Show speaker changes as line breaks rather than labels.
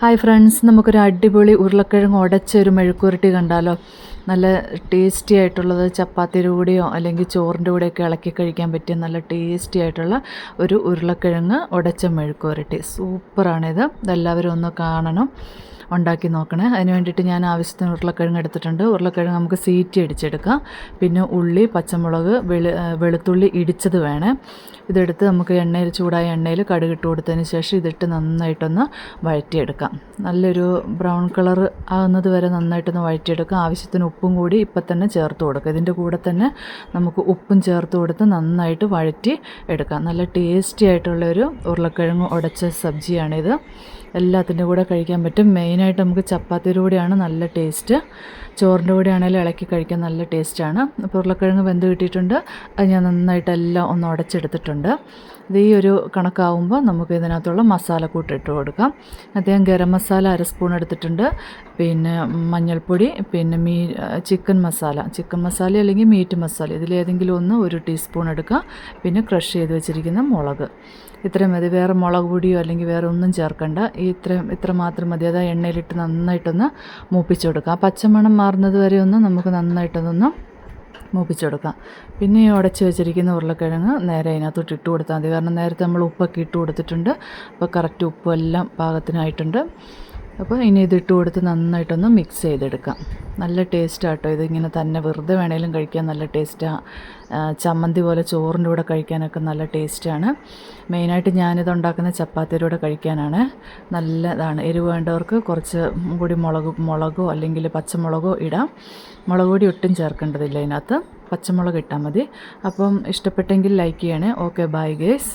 Hi friends നമുക്കൊരു അടിപൊളി ഉരുളക്കിഴങ്ങ് ഉടച്ച ഒരു മെഴുക്കുരുട്ടി കണ്ടാലോ? നല്ല ടേസ്റ്റി ആയിട്ടുള്ളത് ചപ്പാത്തിയുടെ കൂടെയോ അല്ലെങ്കിൽ ചോറിന്റെ കൂടെയൊക്കെ ഇളക്കി കഴിക്കാൻ പറ്റിയ നല്ല ടേസ്റ്റി ആയിട്ടുള്ള ഒരു ഉരുളക്കിഴങ്ങ് ഉടച്ച മെഴുക്കുരുട്ടി സൂപ്പറാണിത് ഇതെല്ലാവരും ഒന്ന് കാണണം. ഉണ്ടാക്കി നോക്കണേ. അതിന് വേണ്ടിയിട്ട് ഞാൻ ആവശ്യത്തിന് ഉരുളക്കിഴങ്ങ് എടുത്തിട്ടുണ്ട്. ഉരുളക്കിഴങ്ങ് നമുക്ക് സീറ്റി അടിച്ചെടുക്കാം. പിന്നെ ഉള്ളി പച്ചമുളക് വെളു വെളുത്തുള്ളി ഇടിച്ചത് വേണേ. ഇതെടുത്ത് നമുക്ക് എണ്ണയിൽ ചൂടായ എണ്ണയിൽ കടുകിട്ട് കൊടുത്തതിന് ശേഷം ഇതിട്ട് നന്നായിട്ടൊന്ന് വഴറ്റിയെടുക്കാം. നല്ലൊരു ബ്രൗൺ കളർ ആകുന്നത് വരെ നന്നായിട്ടൊന്ന് വഴറ്റിയെടുക്കാം. ആവശ്യത്തിന് ഉപ്പും കൂടി ഇപ്പം തന്നെ ചേർത്ത് കൊടുക്കുക ഇതിന്റെ കൂടെ തന്നെ നമുക്ക് ഉപ്പും ചേർത്ത് കൊടുത്ത് നന്നായിട്ട് വഴറ്റി എടുക്കാം. നല്ല ടേസ്റ്റി ആയിട്ടുള്ളൊരു ഉരുളക്കിഴങ്ങ് ഉടച്ച സബ്ജിയാണിത്. എല്ലാത്തിന്റെ കൂടെ കഴിക്കാൻ പറ്റും. മെയിനായിട്ട് നമുക്ക് ചപ്പാത്തിയുടെ കൂടെയാണ് നല്ല ടേസ്റ്റ്. ചോറിന്റെ കൂടെ ആണെങ്കിലും ഇളക്കി കഴിക്കാൻ നല്ല ടേസ്റ്റാണ്. അപ്പോൾ ഉരുളക്കിഴങ്ങ് വെന്ത് കിട്ടിയിട്ടുണ്ട്. അത് ഞാൻ നന്നായിട്ടെല്ലാം ഒന്ന് ഉടച്ചെടുത്തിട്ടുണ്ട്. ഇത് ഈ ഒരു കണക്കാവുമ്പോൾ നമുക്ക് ഇതിനകത്തുള്ള മസാല കൂട്ടിട്ട് കൊടുക്കാം. അദ്ദേഹം ഗരം മസാല അര സ്പൂൺ എടുത്തിട്ടുണ്ട്. പിന്നെ മഞ്ഞൾപ്പൊടി പിന്നെ മീ ചിക്കൻ മസാല. ചിക്കൻ മസാല അല്ലെങ്കിൽ മീറ്റ് മസാല. ഇതിലേതെങ്കിലും ഒന്ന് ഒരു ടീസ്പൂൺ എടുക്കുക. പിന്നെ ക്രഷ് ചെയ്ത് വെച്ചിരിക്കുന്ന മുളക്. ഇത്രയും മതി. വേറെ മുളക് പൊടിയോ അല്ലെങ്കിൽ വേറെ ഒന്നും ചേർക്കണ്ട. ഈ ഇത്രയും ഇത്ര മാത്രം മതി. അത് എണ്ണയിലിട്ട് നന്നായിട്ടൊന്ന് മൂപ്പിച്ചെടുക്കുക ആ പച്ചമണം മാറുന്നത് വരെ ഒന്ന് നമുക്ക് നന്നായിട്ടൊന്ന് മൂപ്പിച്ചെടുക്കാം പിന്നെ ഈ ഉടച്ച് വെച്ചിരിക്കുന്ന ഉരുളക്കിഴങ്ങ് നേരെ അതിനകത്തോട്ട് ഇട്ട് കൊടുത്താൽ മതി. കാരണം നേരത്തെ നമ്മൾ ഉപ്പൊക്കെ ഇട്ട് കൊടുത്തിട്ടുണ്ട്. അപ്പോൾ കറക്റ്റ് ഉപ്പും എല്ലാം പാകത്തിനായിട്ടുണ്ട്. അപ്പോൾ ഇനി ഇതിട്ട് കൊടുത്ത് നന്നായിട്ടൊന്ന് മിക്സ് ചെയ്തെടുക്കാം. നല്ല ടേസ്റ്റാട്ടോ ഇതിങ്ങനെ തന്നെ വെറുതെ വേണേലും കഴിക്കാൻ നല്ല ടേസ്റ്റാണ് ചമ്മന്തി പോലെ ചോറിന്റെ കൂടെ കഴിക്കാനൊക്കെ നല്ല ടേസ്റ്റാണ് മെയിനായിട്ട് ഞാനിത് ഉണ്ടാക്കുന്ന ചപ്പാത്തിയുടെ കൂടെ കഴിക്കാനാണ്. നല്ലതാണ്. എരിവ് വേണ്ടവർക്ക് കുറച്ച് കൂടി മുളക് മുളകോ അല്ലെങ്കിൽ പച്ചമുളകോ ഇടാം. മുളക് പൊടി ഒട്ടും ചേർക്കേണ്ടതില്ല ഇതിനകത്ത്. പച്ചമുളക് ഇട്ടാൽ മതി. അപ്പം ഇഷ്ടപ്പെട്ടെങ്കിൽ ലൈക്ക് ചെയ്യണേ. Okay bye guys